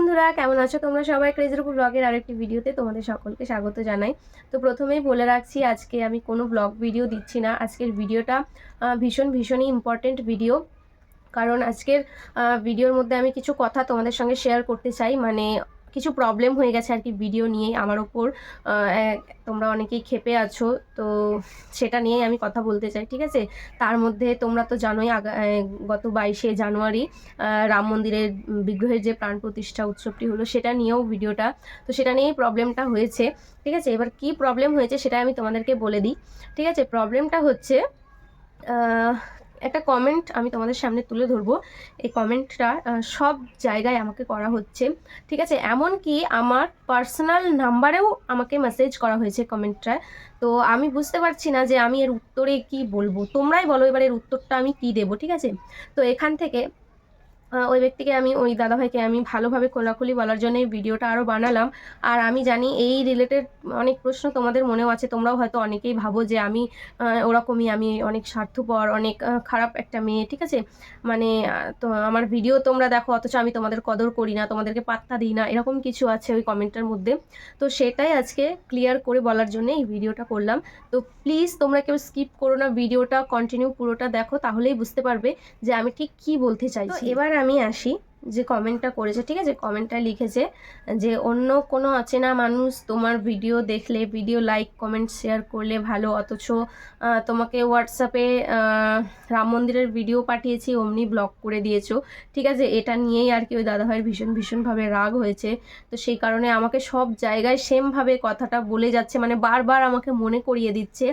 বন্ধুরা, কেমন আছো? তোমরা সবাই ক্রেজের উপর ব্লগের আরেকটি ভিডিওতে তোমাদের সকলকে স্বাগত জানাই। তো প্রথমেই বলে রাখছি, আজকে আমি কোনো ব্লগ ভিডিও দিচ্ছি না। আজকের ভিডিওটা ভীষণ ভীষণই ইম্পর্টেন্ট ভিডিও কারণ আজকের ভিডিওর মধ্যে আমি কিছু কথা তোমাদের সঙ্গে শেয়ার করতে চাই। মানে কিছু প্রবলেম হয়ে গেছে আর কি ভিডিও নিয়ে। আমার ওপর তোমরা অনেকেই ক্ষেপে আছো, তো সেটা নিয়েই আমি কথা বলতে চাই, ঠিক আছে? তার মধ্যে তোমরা তো জানোই গত বাইশে জানুয়ারি রাম মন্দিরের বিগ্রহের যে প্রাণ প্রতিষ্ঠা উৎসবটি হলো, সেটা নিয়েও ভিডিওটা তো সেটা নিয়েই প্রবলেমটা হয়েছে, ঠিক আছে? এবার কি প্রবলেম হয়েছে সেটা আমি তোমাদেরকে বলে দিই, ঠিক আছে? প্রবলেমটা হচ্ছে একটা কমেন্ট আমি তোমাদের সামনে তুলে ধরবো। এই কমেন্টটা সব জায়গায় আমাকে করা হচ্ছে। ঠিক আছে? এমন কি আমার পার্সোনাল নাম্বারেও আমাকে মেসেজ করা হয়েছে কমেন্টটায় তো আমি বুঝতে পারছি না যে আমি এর উত্তরে কি বলব। তোমরাই বলো এবার এর উত্তরটা আমি কি দেবো, ঠিক আছে? তো এখান থেকে ওই ব্যক্তিকে আমি ওই দাদাভাইকে আমি ভালোভাবে খোলাখুলি বলার জন্য এই ভিডিওটা আরও বানালাম। আর আমি জানি এই রিলেটেড অনেক প্রশ্ন তোমাদের মনেও আছে তোমরাও হয়তো অনেকেই ভাবো যে আমি ওরকমই আমি অনেক স্বার্থপর অনেক খারাপ একটা মেয়ে ঠিক আছে? মানে তো আমার ভিডিও তোমরা দেখো অথচ আমি তোমাদের কদর করি না তোমাদেরকে পাত্তা দিই না এরকম কিছু আছে ওই কমেন্টের মধ্যে। তো সেটাই আজকে ক্লিয়ার করে বলার জন্য এই ভিডিওটা করলাম। তো প্লিজ তোমরা কেউ স্কিপ করো না ভিডিওটা কন্টিনিউ পুরোটা দেখো তাহলেই বুঝতে পারবে যে আমি ঠিক কি বলতে চাইছি। এবার আমি আসি, যে কমেন্টটা করেছে, ঠিক আছে? কমেন্টটা লিখেছে যে, অন্য কোনো অচেনা মানুষ তোমার ভিডিও দেখলে ভিডিও লাইক কমেন্ট শেয়ার করলে ভালো। অথচ তোমাকে হোয়াটসঅ্যাপে রাম মন্দিরের ভিডিও পাঠিয়েছি, অমনি ব্লক করে দিয়েছ। ঠিক আছে? এটা নিয়েই আর কি ওই দাদাভাইয়ের ভীষণ, ভীষণভাবে রাগ হয়েছে। তো সেই কারণে আমাকে সব জায়গায় সেমভাবে কথাটা বলে যাচ্ছে মানে বারবার আমাকে মনে করিয়ে দিচ্ছে।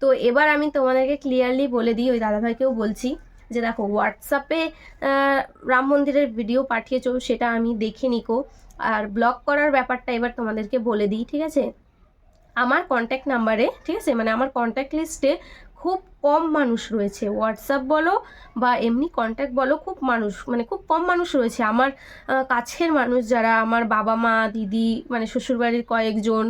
তো এবার আমি তোমাদেরকে ক্লিয়ারলি বলে দিই, ওই দাদাভাইকেও বলছি যে দেখো হোয়াটসঅ্যাপে রাম মন্দিরের ভিডিও পাঠিয়েছো, সেটা আমি দেখে নিকো। আর ব্লক করার ব্যাপারটা এবার তোমাদেরকে বলে দিই, ঠিক আছে? আমার কন্ট্যাক্ট নাম্বারে ঠিক আছে? মানে আমার কন্ট্যাক্ট লিস্টে খুব কম মানুষ রয়েছে। হোয়াটসঅ্যাপ বলো বা এমনি কন্ট্যাক্ট বলো, খুব মানুষ মানে খুব কম মানুষ রয়েছে। আমার কাছের মানুষ যারা, আমার বাবা মা দিদি মানে শ্বশুরবাড়ির কয়েকজন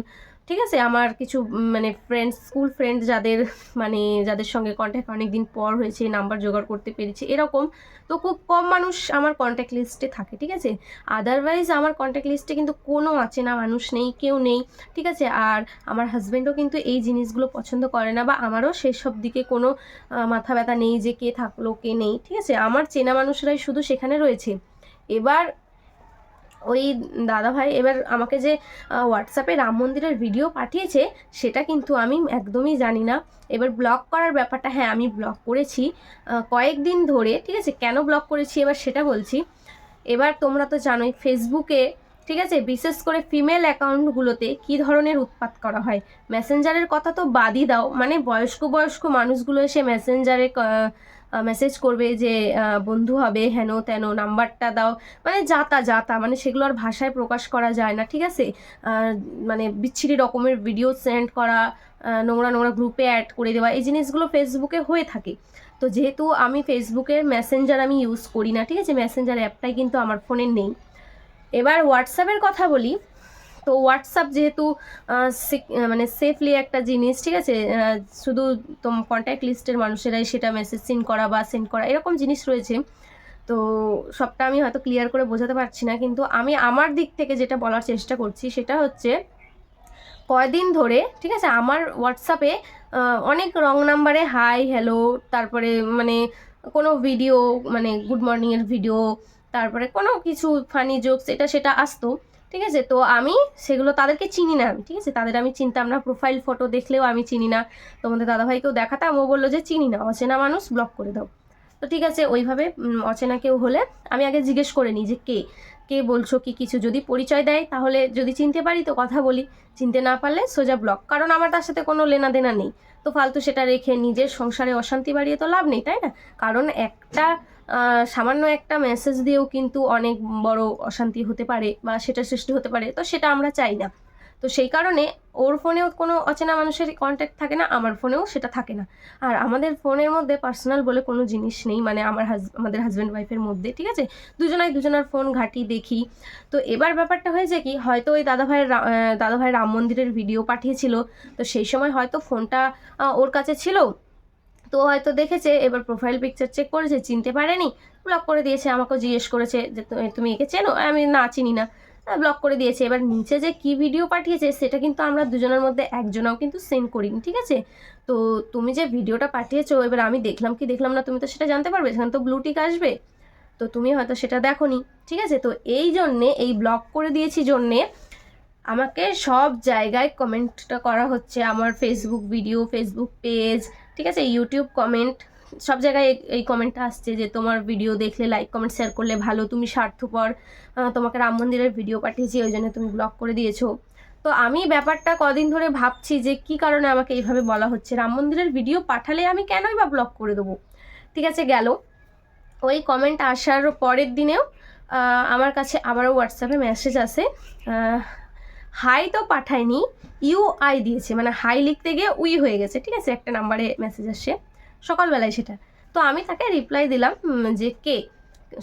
ঠিক আছে? আমার কিছু মানে ফ্রেন্ডস স্কুল ফ্রেন্ড যাদের মানে যাদের সঙ্গে কন্ট্যাক্ট অনেক দিন পর হয়েছে নাম্বার জোগাড় করতে পেরেছি, এরকম। তো খুব কম মানুষ আমার কন্ট্যাক্ট লিস্টে থাকে, ঠিক আছে? আদারওয়াইজ আমার কন্ট্যাক্ট লিস্টে কিন্তু কোনো অচেনা মানুষ নেই, কেউ নেই, ঠিক আছে? আর আমার হাজব্যান্ডও কিন্তু এই জিনিসগুলো পছন্দ করে না, বা আমারও সেসব দিকে কোনো মাথা ব্যথা নেই যে কে থাকল, কে নেই, ঠিক আছে? আমার চেনা মানুষরাই শুধু সেখানে রয়েছে। এবার ওই দাদাভাই এবার আমাকে যে হোয়াটসঅ্যাপে রাম মন্দিরের ভিডিও পাঠিয়েছে, সেটা কিন্তু আমি একদমই জানি না। এবার ব্লক করার ব্যাপারটা হ্যাঁ আমি ব্লক করেছি কয়েকদিন ধরে, ঠিক আছে? কেন ব্লক করেছি এবার সেটা বলছি। এবার তোমরা তো জানোই ফেসবুকে ঠিক আছে? বিশেষ করে ফিমেল অ্যাকাউন্টগুলোতে কী ধরনের উৎপাত করা হয়? মেসেঞ্জারের কথা তো বাদই দাও। মানে বয়স্ক বয়স্ক মানুষগুলো এসে মেসেঞ্জারে মেসেজ করবে যে বন্ধু হবে, হেন তেন, নাম্বারটা দাও। মানে যাতা যাতা মানে সেগুলো আর ভাষায় প্রকাশ করা যায় না, ঠিক আছে? মানে বিচ্ছিরি রকমের ভিডিও সেন্ড করা নোংরা নোংরা গ্রুপে অ্যাড করে দেওয়া, এই জিনিসগুলো ফেসবুকে হয়ে থাকে। তো যেহেতু আমি ফেসবুকের মেসেঞ্জার আমি ইউজ করি না, ঠিক আছে? মেসেঞ্জার অ্যাপটাই কিন্তু আমার ফোনে নেই। এবার হোয়াটসঅ্যাপের কথা বলি। তো হোয়াটসঅ্যাপ যেহেতু মানে সেফলি একটা জিনিস, ঠিক আছে? শুধু তোম কন্ট্যাক্ট লিস্টের মানুষেরাই সেটা মেসেজ সিন করা বা সেন্ড করা, এরকম জিনিস রয়েছে। তো সবটা আমি হয়তো ক্লিয়ার করে বোঝাতে পারছি না, কিন্তু আমি আমার দিক থেকে যেটা বলার চেষ্টা করছি সেটা হচ্ছে, কয়দিন ধরে, ঠিক আছে? আমার হোয়াটসঅ্যাপে অনেক রং নাম্বারে হাই হ্যালো তারপরে মানে কোনো ভিডিও মানে গুড মর্নিংয়ের ভিডিও তারপরে কোনো কিছু ফানি জোকস এটা সেটা আসতো। ঠিক আছে? তো আমি সেগুলো তাদেরকে চিনি না ঠিক আছে? তাদের আমি চিনতাম না প্রোফাইল ফটো দেখলেও আমি চিনি না। তোমাদের দাদাভাইকেও দেখাতাম, ও বলল যে চিনি না, অচেনা মানুষ ব্লক করে দাও। তো ঠিক আছে, ওইভাবে অচেনা কেউ হলে আমি আগে জিজ্ঞেস করে নিই যে কে? কে বলছো কি কিছু যদি পরিচয় দেয়, তাহলে যদি চিনতে পারি তো কথা বলি। চিনতে না পারলে সোজা ব্লক কারণ আমার তার সাথে কোনো লেনা দেনা নেই। তো ফালতু সেটা রেখে নিজের সংসারে অশান্তি বাড়িয়ে তো লাভ নেই, তাই না? কারণ একটা সামান্য একটা মেসেজ দিয়েও কিন্তু অনেক বড় অশান্তি হতে পারে বা সেটা সৃষ্টি হতে পারে, তো সেটা আমরা চাই না। তো সেই কারণে ওর ফোনেও কোনো অচেনা মানুষের কন্ট্যাক্ট থাকে না, আমার ফোনেও সেটা থাকে না। আর আমাদের ফোনের মধ্যে পার্সোনাল বলে কোনো জিনিস নেই মানে আমার হাজ, আমাদের হাজব্যান্ড ওয়াইফের মধ্যে, ঠিক আছে? দুজনাই দুজনার ফোন ঘাঁটি দেখি। তো এবার ব্যাপারটা হয়েছে কি, হয়তো ওই দাদাভাইয়ের দাদাভাই রাম মন্দিরের ভিডিও পাঠিয়েছিল, তো সেই সময় হয়তো ফোনটা ওর কাছে ছিল তো হয়তো দেখেছে, এবার প্রোফাইল পিকচার চেক করেছে, চিনতে পারেনি ব্লক করে দিয়েছে, আমাকেও জিজ্ঞেস করেছে যে তুমি- একে চেনো? আমি না চিনি না। ব্লক করে দিয়েছে। এবার নিচে যে কি ভিডিও পাঠিয়েছে, সেটা কিন্তু আমরা দুজনের মধ্যে একজনাও কিন্তু সেন্ড করিনি, ঠিক আছে? তো তুমি যে ভিডিওটা পাঠিয়েছো, এবার আমি দেখলাম কি দেখলাম না, তুমি তো সেটা জানতে পারবে, সেখানে তো ব্লুটিক আসবে। তো তুমি হয়তো সেটা দেখোনি, ঠিক আছে? তো এই জন্যে, এই ব্লক করে দিয়েছি জন্যে, আমাকে সব জায়গায় কমেন্টটা করা হচ্ছে। আমার ফেসবুক ভিডিও ফেসবুক পেজ ঠিক আছে? ইউটিউব কমেন্ট সব জায়গায় এই- কমেন্টটা আসছে যে তোমার ভিডিও দেখলে লাইক কমেন্ট শেয়ার করলে ভালো, তুমি স্বার্থপর। তোমাকে রাম মন্দিরের ভিডিও পাঠিয়েছি, ওই জন্য তুমি ব্লক করে দিয়েছ। তো আমি ব্যাপারটা কদিন ধরে ভাবছি যে কি কারণে আমাকে এইভাবে বলা হচ্ছে? রাম মন্দিরের ভিডিও পাঠালে আমি কেনই বা ব্লক করে দেবো? ঠিক আছে, গেল। ওই কমেন্ট আসার পরের দিনেও আমার কাছে আবারও হোয়াটসঅ্যাপে মেসেজ আসে। হাই তো পাঠায়নি ইউ আই দিয়েছে। মানে হাই লিখতে গিয়ে উই হয়ে গেছে, ঠিক আছে? একটা নাম্বারে মেসেজ আসছে সকালবেলায় সেটা। তো আমি তাকে রিপ্লাই দিলাম যে কে?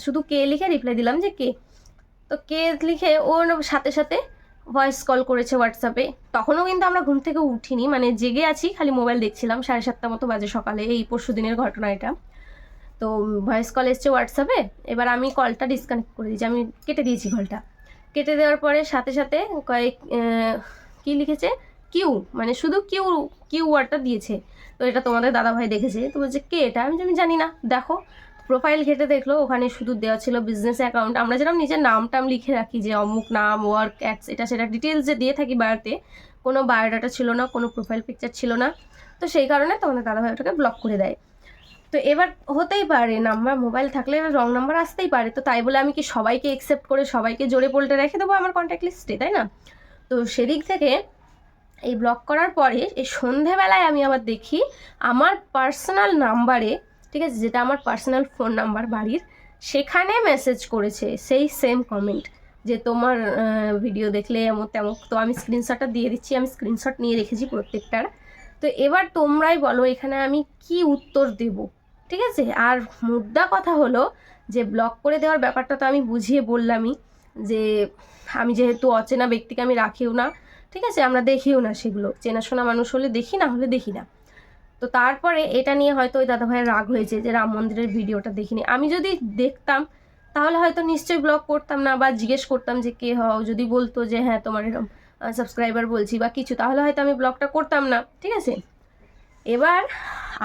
শুধু কে লিখে রিপ্লাই দিলাম যে কে। তো কে লিখে ওর সাথে সাথে ভয়েস কল করেছে হোয়াটসঅ্যাপে তখনও কিন্তু আমরা ঘুম থেকে উঠিনি মানে জেগে আছি, খালি মোবাইল দেখছিলাম। সাড়ে সাতটা মতো বাজে সকালে, এই পরশু দিনের ঘটনা এটা। তো ভয়েস কল এসছে হোয়াটসঅ্যাপে এবার আমি কলটা ডিসকানেক্ট করে দিয়েছি আমি কেটে দিয়েছি কলটা কেটে দেওয়ার পরে সাথে সাথে কয়েক কি লিখেছে? কিউ মানে শুধু কিউ কিউ ওয়ার্ডটা দিয়েছে। তো এটা তোমাদের দাদাভাই দেখেছে। তো বলছে, কে এটা? আমি আমি জানি না। দেখো প্রোফাইল ঘেটে দেখল। ওখানে শুধু দেওয়া ছিল বিজনেস অ্যাকাউন্ট আমরা যেরকম নিজের নাম টাম লিখে রাখি যে অমুক নাম ওয়ার্ক অ্যাডস এটা সেটা ডিটেলস যে দিয়ে থাকি বায়োতে, কোনো বায়োডাটা ছিল না, কোনো প্রোফাইল পিকচার ছিল না। তো সেই কারণে তোমাদের দাদাভাই ওটাকে ব্লক করে দেয়। তো এবার হতেই পারে, নাম্বার মোবাইল থাকলে এবার রং নাম্বার আসতেই পারে। তো তাই বলে আমি কি সবাইকে একসেপ্ট করে সবাইকে জোরে পোল্টে রেখে দেবো আমার কন্ট্যাক্ট লিস্টে তাই না? তো সেদিক থেকে এই ব্লক করার পরে এই সন্ধেবেলায় আমি আবার দেখি আমার পার্সোনাল নাম্বারে ঠিক আছে, যেটা আমার পার্সোনাল ফোন নাম্বার বাড়ির, সেখানে মেসেজ করেছে সেই সেম কমেন্ট যে তোমার ভিডিও দেখলে এমন তেমন, তো আমি স্ক্রিনশটটা দিয়ে দিচ্ছি, আমি স্ক্রিনশট নিয়ে রেখেছি প্রত্যেকটার। তো এবার তোমরাই বলো এখানে আমি কি উত্তর দেব? ঠিক আছে? আর মুদ্রা কথা হলো যে ব্লক করে দেওয়ার ব্যাপারটা তো আমি বুঝিয়ে বললামই যে, আমি যেহেতু অচেনা ব্যক্তিকে আমি রাখিও না, ঠিক আছে? আমরা দেখিও না সেগুলো। চেনাশোনা মানুষ হলে দেখি, না হলে দেখি না। তো তারপরে এটা নিয়ে হয়তো ওই দাদাভাইয়ের রাগ হয়েছে যে, রাম মন্দিরের ভিডিওটা দেখিনি। আমি যদি দেখতাম, তাহলে হয়তো নিশ্চয়ই ব্লগ করতাম না বা জিজ্ঞেস করতাম যে, কে হও? যদি বলতো যে হ্যাঁ তোমার এরকম সাবস্ক্রাইবার বলছি বা কিছু, তাহলে হয়তো আমি ব্লগটা করতাম না। ঠিক আছে? এবার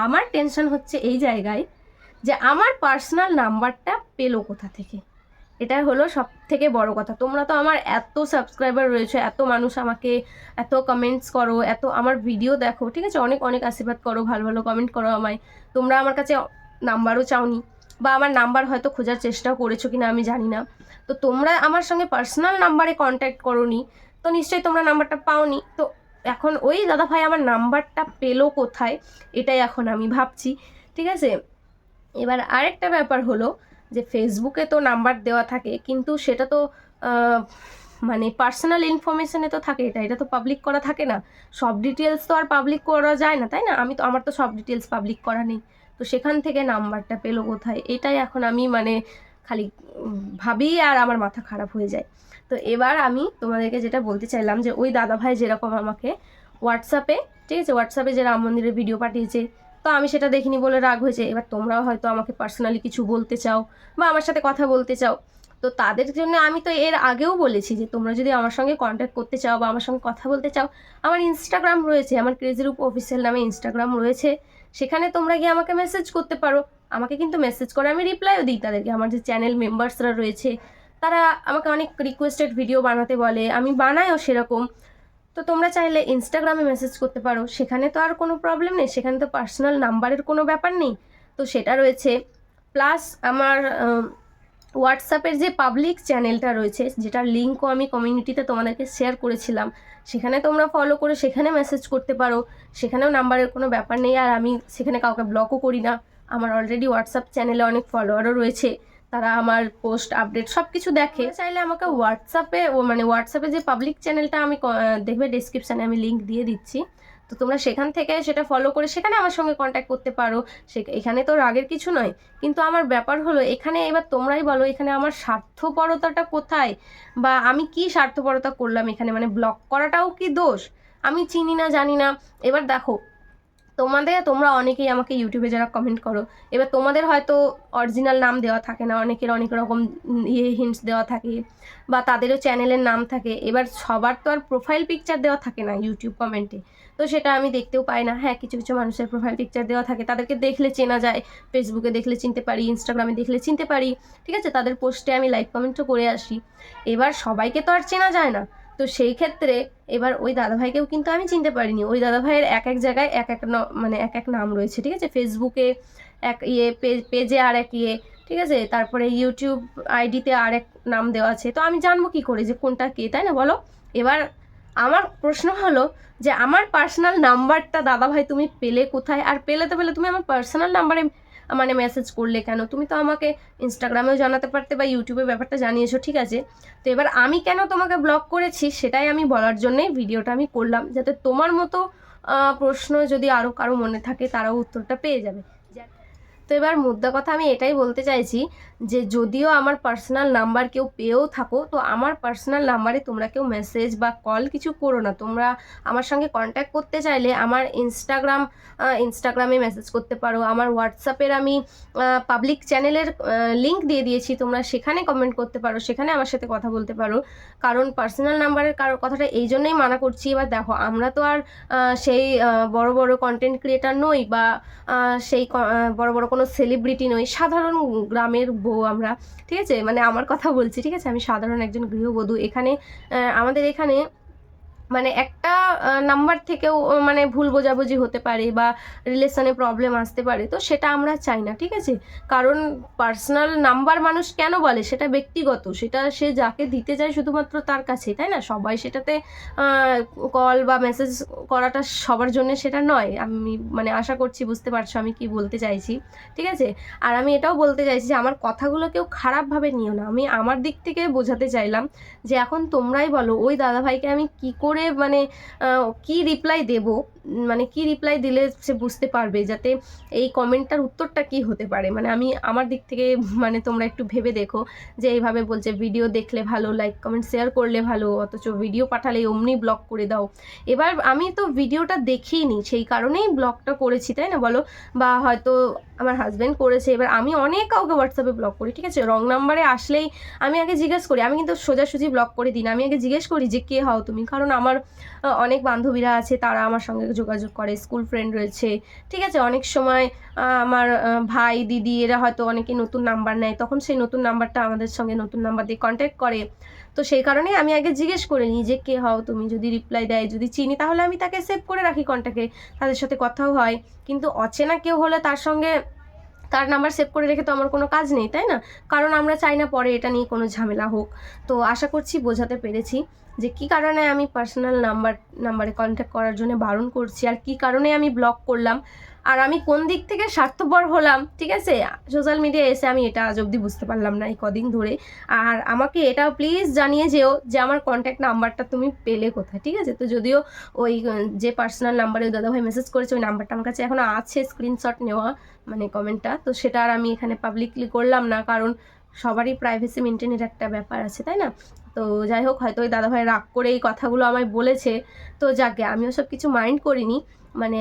আমার টেনশন হচ্ছে এই জায়গায় যে আমার পার্সোনাল নাম্বারটা পেল কোথা থেকে? এটা হলো সব থেকে বড় কথা। তোমরা তো আমার এত সাবস্ক্রাইবার রয়েছে, এত মানুষ আমাকে এত কমেন্টস করো, এত আমার ভিডিও দেখো, ঠিক আছে? অনেক অনেক আশীর্বাদ করো, ভালো ভালো কমেন্ট করো আমায়। তোমরা আমার কাছে নাম্বারও চাওনি বা আমার নাম্বার হয়তো খোঁজার চেষ্টাও করেছ কিনা আমি জানি না। তো তোমরা আমার সঙ্গে পার্সোনাল নাম্বারে কন্ট্যাক্ট করোনি, তো নিশ্চয়ই তোমরা নাম্বারটা পাওনি। তো এখন ওই দাদা ভাই আমার নাম্বারটা পেল কোথায়, এটাই এখন আমি ভাবছি, ঠিক আছে? এবার আরেকটা ব্যাপার হলো যে ফেসবুকে তো নাম্বার দেওয়া থাকে, কিন্তু সেটা তো মানে পার্সোনাল ইনফরমেশনে তো থাকে এটা এটা তো পাবলিক করা থাকে না। সব ডিটেলস তো আর পাবলিক করা যায় না, তাই না? আমি তো, আমার তো সব ডিটেলস পাবলিক করা নেই। তো সেখান থেকে নাম্বারটা পেল কোথায়? এটাই এখন আমি মানে খালি ভাবি আর আমার মাথা খারাপ হয়ে যায়। তো এবার আমি তোমাদেরকে যেটা বলতে চাইলাম যে ওই দাদাভাই যেরকম আমাকে হোয়াটসঅ্যাপে ঠিক আছে? হোয়াটসঅ্যাপে যে রাম মন্দিরের ভিডিও পাঠিয়েছে, তো আমি সেটা দেখিনি বলে রাগ হয়েছে। এবার তোমরাও হয়তো আমাকে পার্সোনালি কিছু বলতে চাও বা আমার সাথে কথা বলতে চাও। তো তাদের জন্য আমি তো এর আগেও বলেছি যে তোমরা যদি আমার সঙ্গে কন্ট্যাক্ট করতে চাও বা আমার সঙ্গে কথা বলতে চাও, আমার ইনস্টাগ্রাম রয়েছে, আমার ক্রেজিরূপ অফিসিয়াল নামে ইনস্টাগ্রাম রয়েছে। সেখানে তোমরা গিয়ে আমাকে মেসেজ করতে পারো। আমাকে কিন্তু মেসেজ করে আমি রিপ্লাইও দিই তাদেরকে। আমার যে চ্যানেল মেম্বার্সরা রয়েছে তারা আমাকে অনেক রিকোয়েস্টেড ভিডিও বানাতে বলে, আমি বানাইও সেরকম। তো তোমরা চাইলে ইনস্টাগ্রামে মেসেজ করতে পারো। সেখানে তো আর কোনো প্রবলেম নেই, সেখানে তো পার্সোনাল নাম্বারের কোনো ব্যাপার নেই। তো সেটা রয়েছে। প্লাস আমার হোয়াটসঅ্যাপের যে পাবলিক চ্যানেলটা রয়েছে, যেটার লিঙ্কও আমি কমিউনিটিতে তোমাদেরকে শেয়ার করেছিলাম, সেখানে তোমরা ফলো করে সেখানে মেসেজ করতে পারো। সেখানেও নাম্বারের কোনো ব্যাপার নেই, আর আমি সেখানে কাউকে ব্লকও করি না। আমার অলরেডি হোয়াটসঅ্যাপ চ্যানেলে অনেক ফলোয়ারও রয়েছে। তারা আমার পোস্ট আপডেট সব কিছু দেখে চাইলে আমাকে হোয়াটসঅ্যাপে ও মানে হোয়াটসঅ্যাপে যে পাবলিক চ্যানেলটা আমি দেখবে ডিসক্রিপশানে আমি লিঙ্ক দিয়ে দিচ্ছি। তো তোমরা সেখান থেকে সেটা ফলো করে সেখানে আমার সঙ্গে কন্ট্যাক্ট করতে পারো। সে, এখানে তো রাগের কিছু নয়। কিন্তু আমার ব্যাপার হলো, এখানে এবার তোমরাই বলো, এখানে আমার স্বার্থপরতাটা কোথায়? বা আমি কি স্বার্থপরতা করলাম এখানে? মানে ব্লক করাটাও কি দোষ? আমি চিনি না, জানি না। এবার দেখো তোমাদের, তোমরা অনেকেই আমাকে ইউটিউবে যারা কমেন্ট করো, এবার তোমাদের হয়তো অরিজিনাল নাম দেওয়া থাকে না, অনেকের অনেক রকম ইয়ে হিন্টস দেওয়া থাকে, বা তাদেরও চ্যানেলের নাম থাকে, এবার সবার তো আর প্রোফাইল পিকচার দেওয়া থাকে না ইউটিউব কমেন্টে তো সেটা আমি দেখতেও পাই না। হ্যাঁ কিছু কিছু মানুষের প্রোফাইল পিকচার দেওয়া থাকে, তাদেরকে দেখলে চেনা যায় ফেসবুকে দেখলে চিনতে পারি ইনস্টাগ্রামে দেখলে চিনতে পারি, ঠিক আছে? তাদের পোস্টে আমি লাইক কমেন্টও করে আসি। এবার সবাইকে তো আর চেনা যায় না। তো সেই ক্ষেত্রে এবার ওই দাদাভাইকেও কিন্তু আমি চিনতে পারিনি। ওই দাদাভাইয়ের এক এক জায়গায় এক এক মানে এক এক নাম রয়েছে, ঠিক আছে? ফেসবুকে এক ইয়ে পেজে আর এক ইয়ে ঠিক আছে? তারপরে ইউটিউব আইডিতে আর এক নাম দেওয়া আছে। তো আমি জানব কি করে যে কোনটা কে, তাই না? বলো। এবার আমার প্রশ্ন হলো যে আমার পার্সোনাল নাম্বারটা দাদাভাই তুমি পেলে কোথায়? আর পেলে তো পেলে তুমি আমার পার্সোনাল নাম্বারে মানে মেসেজ করলে কেন? তুমি তো আমাকে ইনস্টাগ্রামেও জানাতে পারতে বা ইউটিউবে ব্যাপারটা জানিয়েছো, ঠিক আছে? তো এবার আমি কেন তোমাকে ব্লক করেছি সেটাই আমি বলার জন্যেই ভিডিওটা আমি করলাম, যাতে তোমার মতো প্রশ্ন যদি আরও কারও মনে থাকে তারাও উত্তরটা পেয়ে যাবে। তো এবার মুদ্রা কথা আমি এটাই বলতে চাইছি যে যদিও আমার পার্সোনাল নাম্বার কেউ পেয়েও থাকো, তো আমার পার্সোনাল নাম্বারে তোমরা কেউ মেসেজ বা কল কিছু করো না। তোমরা আমার সঙ্গে কন্ট্যাক্ট করতে চাইলে আমার ইনস্টাগ্রাম ইনস্টাগ্রামে মেসেজ করতে পারো। আমার হোয়াটসঅ্যাপের আমি পাবলিক চ্যানেলের লিংক দিয়ে দিয়েছি। তোমরা সেখানে কমেন্ট করতে পারো, সেখানে আমার সাথে কথা বলতে পারো। কারণ পার্সোনাল নাম্বারের কারও কথাটা এই জন্যই মানা করছি। এবার দেখো, আমরা তো আর সেই বড় বড় কন্টেন্ট ক্রিয়েটার নই বা সেই বড় বড় কোনো সেলিব্রিটি নই, সাধারণ গ্রামের বউ আমরা, ঠিক আছে? মানে আমার কথা বলছি, ঠিক আছে? আমি সাধারণ একজন গৃহবধূ। এখানে আমাদের এখানে মানে একটা নাম্বার থেকেও মানে ভুল বোঝাবুঝি হতে পারে বা রিলেশনে প্রবলেম আসতে পারে, তো সেটা আমরা চাই না, ঠিক আছে? কারণ পার্সোনাল নাম্বার মানুষ কেন বলে? সেটা ব্যক্তিগত, সেটা সে যাকে দিতে চায় শুধুমাত্র তার কাছে তাই না? সবাই সেটাতে কল বা মেসেজ করাটা সবার জন্য সেটা নয়। আমি মানে আশা করছি বুঝতে পারছ আমি কি বলতে চাইছি, ঠিক আছে? আর আমি এটাও বলতে চাইছি যে, আমার কথাগুলো কেউ খারাপভাবে নিও না। আমি আমার দিক থেকে বোঝাতে চাইলাম যে, এখন তোমরাই বলো, ওই দাদাভাইকে আমি কি করে মানে আহ, কি রিপ্লাই দেব? মানে কি রিপ্লাই দিলে সে বুঝতে পারবে যাতে এই কমেন্টটার উত্তরটা কি হতে পারে? মানে আমি আমার দিক থেকে মানে তোমরা একটু ভেবে দেখো যে এইভাবে বলছে ভিডিও দেখলে ভালো লাইক কমেন্ট শেয়ার করলে ভালো অথচ ভিডিও পাঠালে অমনি ব্লক করে দাও। এবার আমি তো ভিডিওটা দেখিনি সেই কারণেই ব্লকটা করেছি তাই না বলো? বা হয়তো আমার হাজব্যান্ড করেছে এবার আমি অনেক কাউকে হোয়াটসঅ্যাপে ব্লক করি ঠিক আছে? রং নাম্বারে আসলেই আমি আগে জিজ্ঞেস করি আমি কিন্তু সোজাসুজি ব্লক করে দিই না আমি আগে জিজ্ঞেস করি যে কে হও তুমি? কারণ আমার আহ, অনেক বান্ধবীরা আছে তারা আমার সঙ্গে যোগাযোগ করে স্কুল ফ্রেন্ড রয়েছে ঠিক আছে? অনেক সময় আমার ভাই দিদি এরা হয়তো অনেকে নতুন নাম্বার নেয় তখন সেই নতুন নাম্বারটা আমাদের সঙ্গে নতুন নাম্বার দিয়ে কন্ট্যাক্ট করে। তো সেই কারণেই আমি আগে জিজ্ঞেস করে নিই যে কে হও তুমি? যদি রিপ্লাই দেয় যদি চিনি তাহলে আমি তাকে সেভ করে রাখি কন্ট্যাক্টে তাদের সাথে কথাও হয়। কিন্তু অচেনা কেউ হলে তার সঙ্গে তার নাম্বার সেভ করে রেখে তো আমার কোনো কাজ নেই তাই না? কারণ আমরা চাই না পরে এটা নিয়ে কোনো ঝামেলা হোক। তো আশা করছি বোঝাতে পেরেছি। যে কি কারণে আমি পার্সোনাল নাম্বার নাম্বারে কন্ট্যাক্ট করার জন্য বারণ করছি আর কি কারণে আমি ব্লক করলাম আর আমি কোন দিক থেকে স্বার্থপর হলাম, ঠিক আছে? সোশ্যাল মিডিয়ায় এসে আমি এটা আজ অবধি বুঝতে পারলাম না এই কদিন ধরে। আর আমাকে এটাও প্লিজ জানিয়ে যেও যে আমার কন্ট্যাক্ট নাম্বারটা তুমি পেলে কোথায়, ঠিক আছে? তো যদিও ওই, যে পার্সোনাল নাম্বারে দাদাভাই মেসেজ করেছে, ওই নাম্বারটা আমার কাছে এখনও আছে স্ক্রিনশট নেওয়া মানে কমেন্টটা তো সেটা আর আমি এখানে পাবলিকলি করলাম না, কারণ সবারই প্রাইভেসি মেনটেনের একটা ব্যাপার আছে, তাই না? তো যাই হোক, হয়তো ওই দাদাভাই রাগ করে এই কথাগুলো আমায় বলেছে। তো যাকে, আমিও সব কিছু মাইন্ড করিনি। মানে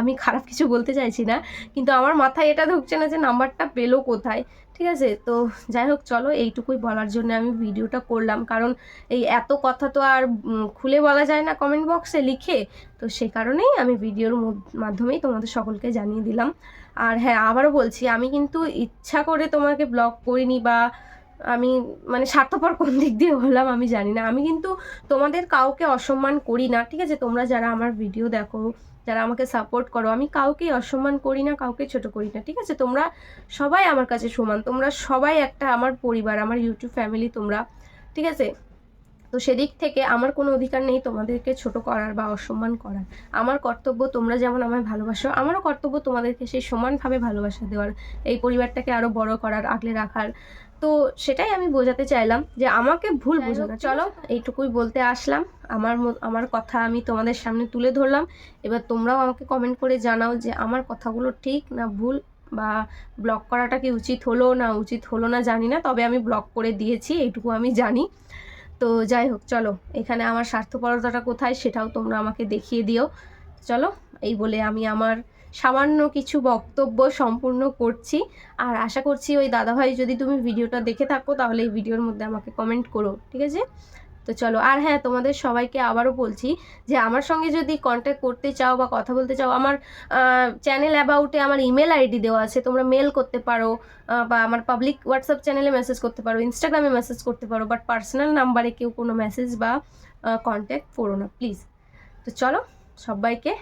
আমি খারাপ কিছু বলতে চাইছি না। কিন্তু আমার মাথায় এটা ঢুকছে না যে নাম্বারটা পেল কোথায়। ঠিক আছে? তো যাই হোক, চলো এইটুকুই বলার জন্য আমি ভিডিওটা করলাম। কারণ এই এত কথা তো আর খুলে বলা যায় না কমেন্ট বক্সে লিখে। তো সেই কারণেই আমি ভিডিওর মাধ্যমেই তোমাদের সকলকে জানিয়ে দিলাম। আর হ্যাঁ আবারও বলছি, আমি কিন্তু ইচ্ছা করে তোমাকে ব্লগ করিনি বা আমি মানে স্বার্থপর কোন দিক দিয়ে হলাম আমি জানি না। আমি কিন্তু তোমাদের কাউকে অসম্মান করি না, ঠিক আছে? তোমরা যারা আমার ভিডিও দেখো, যারা আমাকে সাপোর্ট করো, আমি কাউকেই অসম্মান করি না কাউকে ছোট করি না, ঠিক আছে? তোমরা সবাই আমার কাছে সমান, তোমরা সবাই একটা আমার পরিবার, আমার ইউটিউব ফ্যামিলি তোমরা, ঠিক আছে? তো সেদিক থেকে আমার কোনো অধিকার নেই তোমাদেরকে ছোট করার বা অসম্মান করার। আমার কর্তব্য তোমরা যেমন আমায় ভালোবাসো, আমারও কর্তব্য তোমাদেরকে সেই সমানভাবে ভালোবাসা দেওয়ার, এই পরিবারটাকে আরও বড় করার, আগলে রাখার তো সেটাই আমি বোঝাতে চাইলাম যে আমাকে ভুল বোঝো না চলো এইটুকুই বলতে আসলাম। আমার আমার কথা আমি তোমাদের সামনে তুলে ধরলাম। এবার তোমরাও আমাকে কমেন্ট করে জানাও যে আমার কথাগুলো ঠিক না ভুল বা ব্লক করাটা কি উচিত হলো না উচিত হলো না জানি না তবে আমি ব্লক করে দিয়েছি এইটুকু আমি জানি। তো যাই হোক চলো এখানে আমার স্বার্থপরতাটা কোথায় সেটাও তোমরা আমাকে দেখিয়ে দিও। চলো এই বলে আমি আমার সামান্য কিছু বক্তব্য সম্পূর্ণ করছি। আর আশা করছি ওই দাদাভাই যদি তুমি ভিডিওটা দেখে থাকো, তাহলে এই ভিডিওর মধ্যে আমাকে কমেন্ট করো, ঠিক আছে? তো চলো, আর হ্যাঁ তোমাদের সবাইকে আবারও বলছি যে আমার সঙ্গে যদি কন্ট্যাক্ট করতে চাও বা কথা বলতে চাও, আমার চ্যানেল অ্যাবাউটে আমার ইমেল আইডি দেওয়া আছে, তোমরা মেল করতে পারো বা আমার পাবলিক হোয়াটসঅ্যাপ চ্যানেলে মেসেজ করতে পারো ইনস্টাগ্রামে মেসেজ করতে পারো বাট পার্সোনাল নাম্বারে কেউ কোনো মেসেজ বা কন্ট্যাক্ট করো না প্লিজ তো চলো, সবাইকে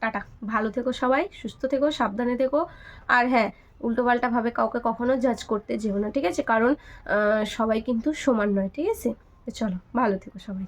টাটা। ভালো থেকো সবাই, সুস্থ থেকো, সাবধানে থেকো। আর হ্যাঁ উল্টোপাল্টাভাবে কাউকে কখনো জাজ করতে যেও না, ঠিক আছে? কারণ সবাই কিন্তু সমান নয়, ঠিক আছে? চলো, ভালো থেকো সবাই।